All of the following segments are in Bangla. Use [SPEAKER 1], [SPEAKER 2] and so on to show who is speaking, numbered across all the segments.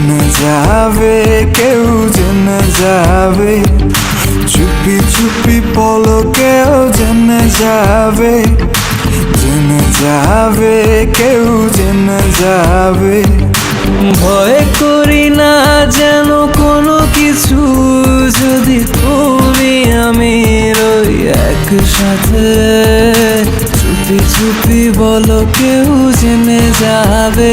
[SPEAKER 1] জেনে যাবে, কেউ জেনে যাবে। চুপি চুপি পলকেও জেনে যাবে। জেনে যাবে, কেউ জেনে যাবে।
[SPEAKER 2] ভয় করি না যেন কোনো কিছু, যদি তুমি আমি রই একসাথে। চুপি চুপি বলো, কেউ জেনে যাবে।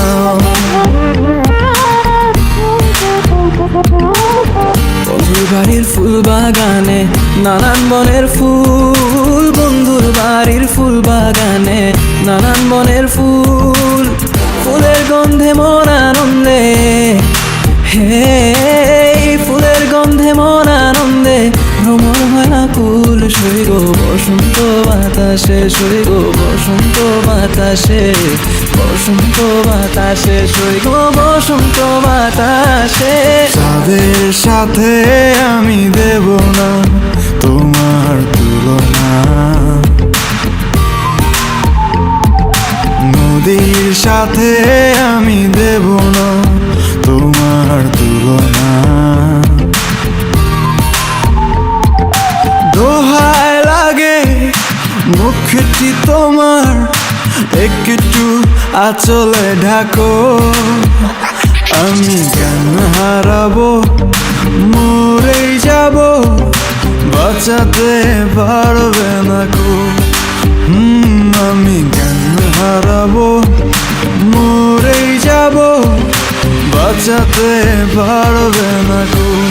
[SPEAKER 2] বন্ধুর বাড়ির ফুল বাগানে নানান বনের ফুল, বন্ধুর বাড়ির ফুল বাগানে নানান বনের ফুল, ফুলের গন্ধে মন আনন্দে। সই গো বসন্ত বাতাসে সই গো বসন্ত বাতাসে বসন্ত বাতাসে সই গো বসন্ত বাতাসে।
[SPEAKER 1] তাদের সাথে আমি দেব না, তোমার তুলনা। নদীর সাথে আমি দেব না, তোমার তুলনা। মুখটি তোমার, একটু আচলে ঢাকো। আমি জ্ঞান হারাবো, মরেই যাব, বাঁচাতে পারবে না কো। আমি জ্ঞান হারাবো, মরেই যাব, বাঁচাতে পারবে না কো।